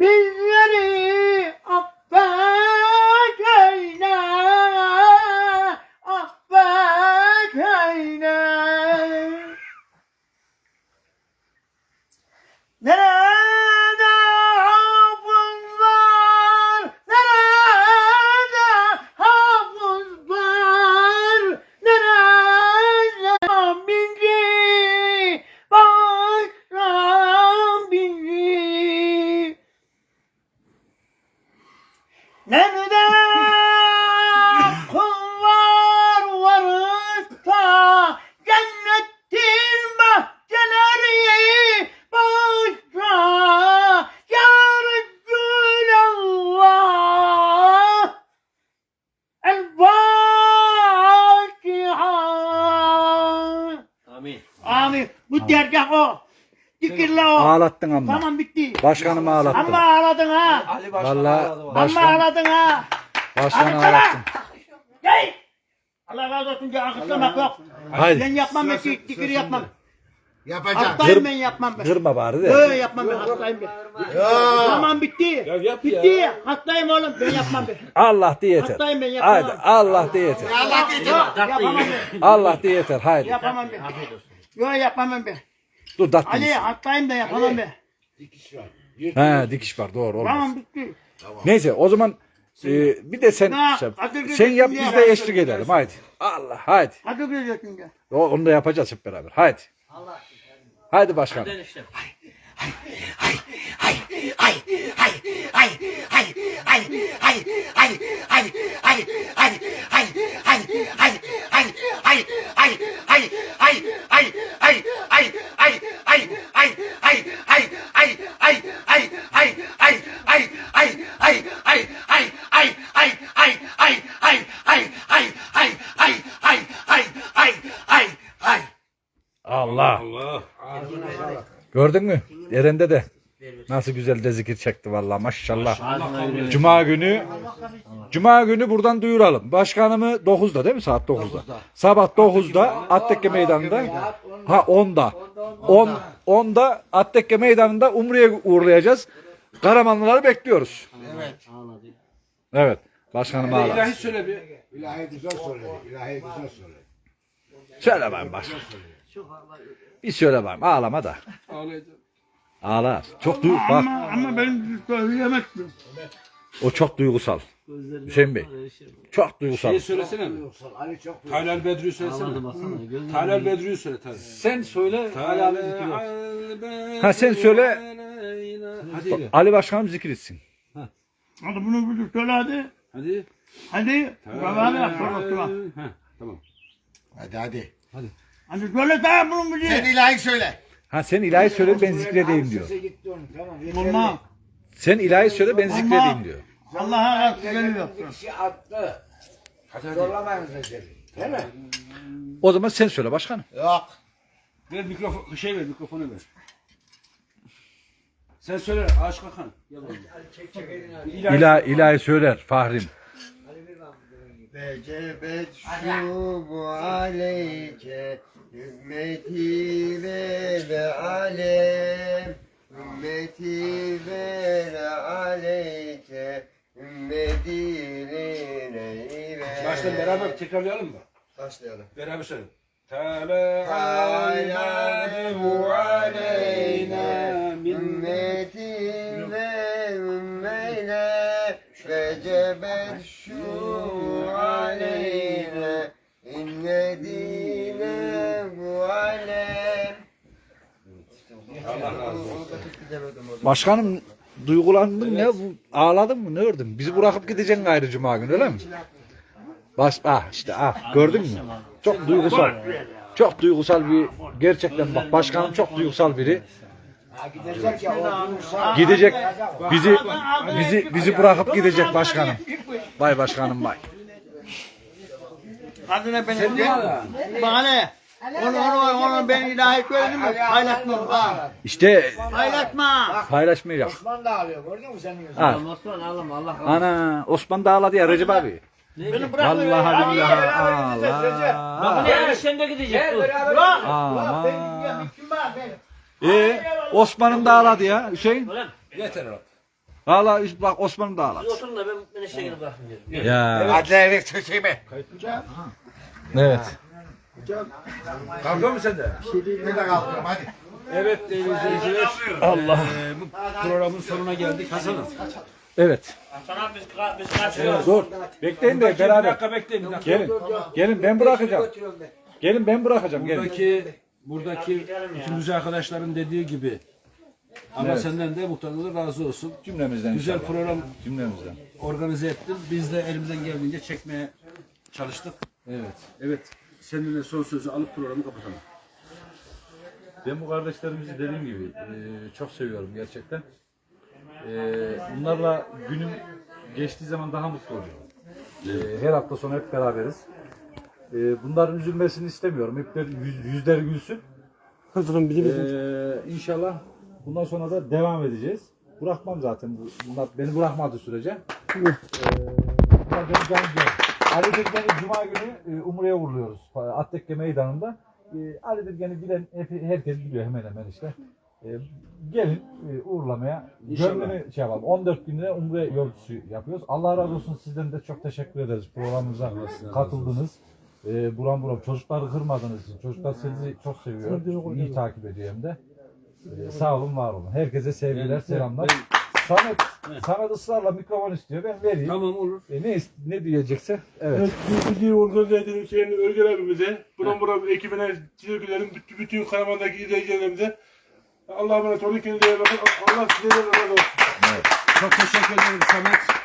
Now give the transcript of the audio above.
Bizleri affet eyle, affet eyle. Nerede Bu dergah o. Zikirle o. Ağlattın ama. Tamam bitti. Başkanımı ağlattın. Amma ağladın ha. Ali Başkan Vallahi bak. Başkan, ağladın ha. başkanı Hadi sana. ağlattın. Gel. Allah razı olsun diye alkışlamak yok. Haydi. Ben yapmam ben zikir yapmam. Yapacağım. Hastayım ben yapmam ben. Kırma bari de. Öyle yapmam ben hastayım ben. Tamam bitti. Ya yap ya. Bitti. Hastayım oğlum ben yapmam ben. Allah de yeter. Hastayım ben yapamam. Haydi Allah de yeter. Allah. Yok yapamam ben. Allah de yeter. Haydi. Yapamam ben. Yok yapamam ben. Dur dat. Ali hastayım da yapamam ben. He dikiş var doğru olmaz. Tamam bitti. Neyse o zaman e, bir de sen Ha, sen, hadi sen yap biz ya. de eşlik edelim haydi. Allah haydi. Hadi gidiyorsun gel. O, onu da yapacağız hep beraber. Haydi. Haydi başkan. Dönüşte. Allah. Gördün mü? Yerinde de. Nasıl güzel de zikir çekti vallahi maşallah. Cuma günü Cuma günü buradan duyuralım. Başkanımı 9'da değil mi? Saat 9'da. Sabah 9'da Attekke Meydanı'nda. Ha 10'da. 10 10'da Attekke Meydanı'nda Umre'ye uğurlayacağız. Karamanlıları bekliyoruz. Evet. Evet. Başkanım ağlar. İlahi söyle bir. İlahi güzel söyle. İlahi güzel söyle. Söyle bakayım başkan. Bir söyle bakayım. Ağlama da. Ağlayacağım. Ağlar. Çok duy bak. Ama, ama ben söyleyemezdim. O çok duygusal. Hüseyin Bey. Çok duygusal. Şeyi söylesene mi? Ali çok Taylor Bedri'yi söylesene. Taylor Bedri'yi söyle Taylor. Sen söyle. Taylor Ha, sen söyle. Hadi. Ali Başkanım zikir etsin. Hadi bunu bir söyle hadi. Hadi. Hadi. Baba yap. Tamam. Hadi hadi. Hadi söyle sen bunu bir Sen ilahi söyle. Ha sen ilahi söyle ben zikredeyim diyor. Olmaz. Sen ilahi söyle ben zikredeyim diyor. Allah'a rast geliyor. kişi attı. Zorlamayın seni. Değil mi? O zaman sen söyle başkanım. Yok. Ver mikrofon, şey ver, mikrofonu ver. Sen söyle Aşık Hakan. İlahi, ilahi söyler Fahrim. Vecebet şubu aleyke Ümmeti ve alem Ümmeti ve aleyke Ümmeti ve Baştan beraber tekrarlayalım mı? Başlayalım. Beraber söyle. Teala aleyna min Ümmeti ve ümmeyle Vecebet şubu aleyne İnne dine bu alem. Başkanım duygulandın ne? Bu, ağladın mı? Ne gördün? Bizi bırakıp gideceksin gayrı cuma günü öyle mi? Baş, ah işte ah gördün mü? Çok duygusal. Çok duygusal bir gerçekten bak başkanım çok duygusal biri. Gidecek bizi bizi bizi bırakıp gidecek başkanım. Bay başkanım bay. Hadi ne benim de. Bana ne? Onu onu onu ben ilahi söyledim mi? Paylaşmam ha. İşte Paylaşma. paylaşmayacak. Osman da ağlıyor gördün mü senin yüzünden? Ha. Osman ağlama Allah Ana Osman da ağladı ya Recep abi. Beni bırak. Vallahi billahi Allah. Yarın sen de gidecek. dur. Aman. Ben ben? Ee, Osman'ın da ağladı ya Hüseyin. Yeter oğlum. Valla işte bak Osman'ım da ağlar. Oturun da ben işte gidip bakayım. Ya. Hadi evet çekeyim. Evet. Kalkıyor musun sen de? Bir de kalkıyorum hadi. Evet değerli izleyiciler. Allah. bu programın sonuna geldik. Hasan'ım. Evet. Sana biz, biz kaçıyoruz. Dur. Bekleyin de Bir beraber. dakika bekleyin. Bir dakika. Gelin. Gelin ben bırakacağım. Gelin ben bırakacağım. Gelin. Buradaki buradaki bütün güzel arkadaşların dediği gibi Allah Evet. senden de muhtarlığı razı olsun. Cümlemizden Güzel inşallah. program Cümlemizden. organize ettin. Biz de elimizden geldiğince çekmeye çalıştık. Evet. Evet. Seninle son sözü alıp programı kapatalım. Ben bu kardeşlerimizi dediğim gibi e, çok seviyorum gerçekten. E, bunlarla günüm geçtiği zaman daha mutlu oluyorum. E, her hafta sonu hep beraberiz. E, bunların üzülmesini istemiyorum. Hep yüz, yüzleri gülsün. E, inşallah bundan sonra da devam edeceğiz. Bırakmam zaten. bu- Bunlar beni bırakmadığı sürece. E, bunlar benim canım ciğerim. Ali Bilgen'i Cuma günü e, Umre'ye uğurluyoruz. Attekke Meydanı'nda. E, Ali Bilgen'i bilen hep- herkes biliyor hemen hemen işte. E, gelin e, uğurlamaya. İnşallah. Gönlünü şey yapalım. 14 günde Umre yolcusu yapıyoruz. Allah razı olsun sizden de çok teşekkür ederiz. Programımıza katıldınız. E, buram buram çocukları kırmadığınız için. Çocuklar sizi çok seviyor. İyi takip ediyor hem de. E, sağ olun, var olun. Herkese sevgiler, Evet, selamlar. ben- Samet, Samet ısrarla mikrofon istiyor. Ben vereyim. Tamam olur. E, ne ist- ne diyecekse? Evet. Evet, bildiği organize edelim şeyini Özgür abimize, buram buram ekibine, çizgilerin, bütün, bütün kanamandaki izleyicilerimize Allah'a emanet olun. Kendinize iyi bakın. Allah size de razı olsun. Çok teşekkür ederim Samet.